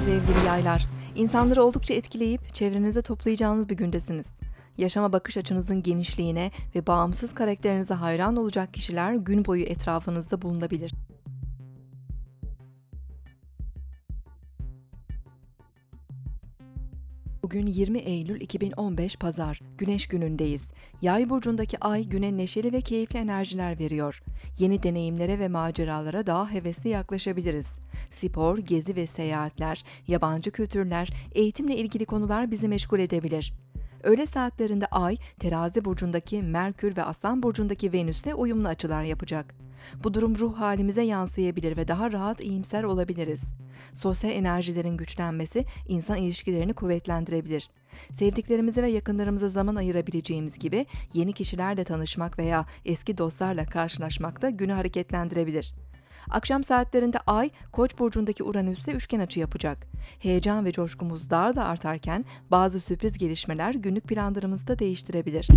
sevgili yaylar. İnsanları oldukça etkileyip çevrenize toplayacağınız bir gündesiniz. Yaşama bakış açınızın genişliğine ve bağımsız karakterinize hayran olacak kişiler gün boyu etrafınızda bulunabilir. Bugün 20 Eylül 2015 Pazar, Güneş günündeyiz. Yay burcundaki ay güne neşeli ve keyifli enerjiler veriyor. Yeni deneyimlere ve maceralara daha hevesli yaklaşabiliriz. Spor, gezi ve seyahatler, yabancı kültürler, eğitimle ilgili konular bizi meşgul edebilir. Öğle saatlerinde Ay, Terazi burcundaki Merkür ve Aslan burcundaki Venüs'te uyumlu açılar yapacak. Bu durum ruh halimize yansıyabilir ve daha rahat iyimser olabiliriz. Sosyal enerjilerin güçlenmesi insan ilişkilerini kuvvetlendirebilir. Sevdiklerimize ve yakınlarımıza zaman ayırabileceğimiz gibi yeni kişilerle tanışmak veya eski dostlarla karşılaşmak da günü hareketlendirebilir. Akşam saatlerinde Ay, Koç burcundaki Uranüs'le üçgen açı yapacak. Heyecan ve coşkumuz daha da artarken bazı sürpriz gelişmeler günlük planlarımızı da değiştirebilir.